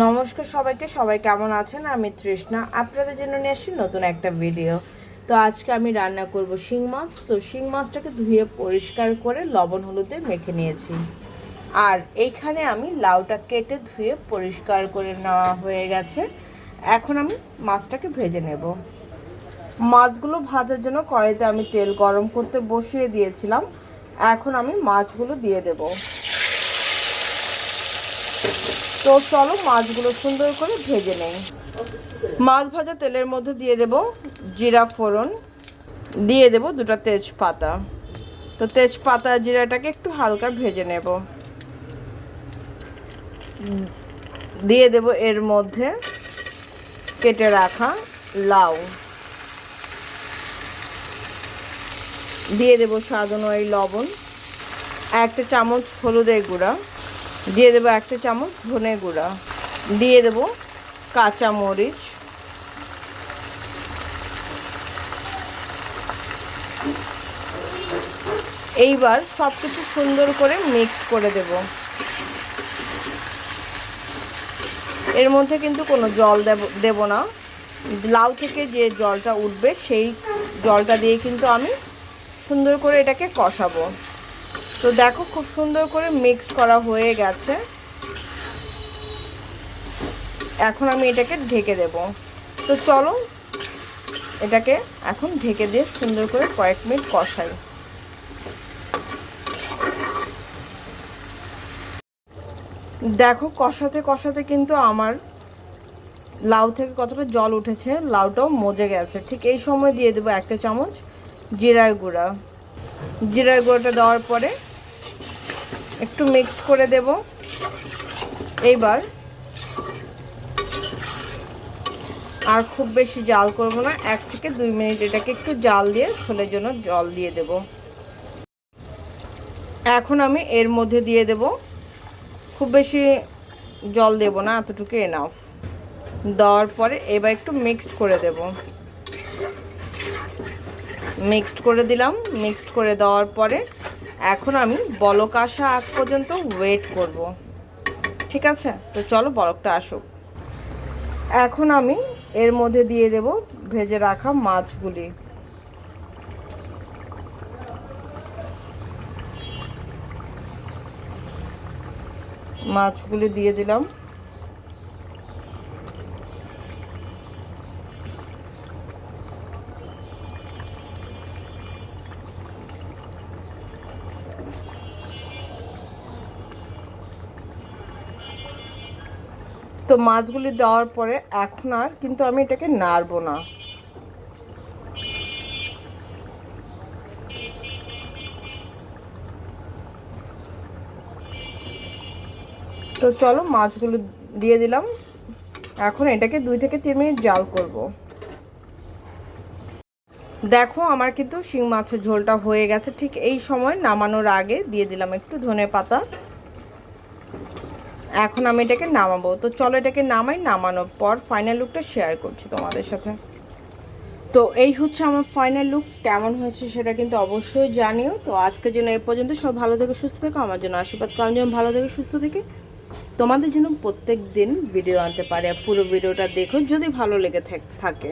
নমস্কার সবাইকে, সবাই কেমন আছেন? আমি তৃষ্ণা, আপনাদের জন্য নিয়ে আসছি নতুন একটা ভিডিও তো আজকে আমি রান্না করব শিং মাছ। তো শিং মাছটাকে ধুয়ে পরিষ্কার করে লবণ হলুদে মেখে নিয়েছি। আর এইখানে আমি লাউটা কেটে ধুয়ে পরিষ্কার করে নেওয়া হয়ে গেছে। এখন আমি মাছটাকে ভেজে নেব। মাছগুলো ভাজার জন্য কড়াইতে আমি তেল গরম করতে বসিয়ে দিয়েছিলাম। এখন আমি মাছগুলো দিয়ে দেবো। তো চলো মাছগুলো সুন্দর করে ভেজে নেই। মাছ ভাজা তেলের মধ্যে দিয়ে দেব জিরা ফোড়ন। দিয়ে দেব দুটো তেজপাতা। তো তেজপাতা, জিরাটাকে একটু হালকা ভেজে নেব। দিয়ে দেব এর মধ্যে কেটে রাখা লাউ। দিয়ে দেব স্বাদ অনুযায়ী লবণ, একটা চামচ হলুদের গুঁড়া। দিয়ে দেবো একটা চামচ ধনে গুঁড়া। দিয়ে দেবো কাঁচা মরিচ। এইবার সব কিছু সুন্দর করে মিক্স করে দেব। এর মধ্যে কিন্তু কোনো জল দেব দেব না। লাউ থেকে যে জলটা উঠবে, সেই জলটা দিয়ে কিন্তু আমি সুন্দর করে এটাকে কষাবো। তো দেখো খুব সুন্দর করে মিক্সড করা হয়ে গেছে। এখন আমি এটাকে ঢেকে দেব। তো চলো, এটাকে এখন ঢেকে দিয়ে সুন্দর করে কয়েক মিনিট কষাই। দেখো কষাতে কষাতে কিন্তু আমার লাউ থেকে কতটা জল উঠেছে, লাউটাও মজে গেছে। ঠিক এই সময় দিয়ে দেবো একটা চামচ জিরার গুঁড়া। জিরার গুঁড়োটা দেওয়ার পরে একটু মিক্সড করে দেব। এইবার আর খুব বেশি জাল করব না, এক থেকে দুই মিনিট এটাকে একটু জাল দিয়ে ছোলের জন্য জল দিয়ে দেব। এখন আমি এর মধ্যে দিয়ে দেব। খুব বেশি জল দেব না, এতটুকু এনাফ দেওয়ার পরে এবার একটু মিক্সড করে দেব। মিক্সড করে দিলাম মিক্সড করে দেওয়ার পরে এখন আমি বলক আসা আগ পর্যন্ত ওয়েট করব। ঠিক আছে? তো চলো বলকটা আসুক। এখন আমি এর মধ্যে দিয়ে দেব ভেজে রাখা মাছগুলি। মাছগুলি দিয়ে দিলাম। তো মাছগুলি দেওয়ার পরে এখন আর কিন্তু আমি এটাকে নাড়বো না। তো চলো মাছগুলো দিয়ে দিলাম। এখন এটাকে দুই থেকে তিন মিনিট জাল করব। দেখো আমার কিন্তু শিং মাছের ঝোলটা হয়ে গেছে। ঠিক এই সময় নামানোর আগে দিয়ে দিলাম একটু ধনে পাতা। এখন আমি এটাকে নামাবো। তো চলো এটাকে নামাই, নামানোর পর ফাইনাল লুকটা শেয়ার করছি তোমাদের সাথে। তো এই হচ্ছে আমার ফাইনাল লুক কেমন হয়েছে সেটা কিন্তু অবশ্যই জানিও। তো আজকের জন্য এ পর্যন্ত সব ভালো থেকে, সুস্থ থেকো, আমার জন্য আশীর্বাদ কারণ যেন ভালো থেকে, সুস্থ থেকে তোমাদের জন্য প্রত্যেক দিন ভিডিও আনতে পারে। পুরো ভিডিওটা দেখো, যদি ভালো লেগে থাকে।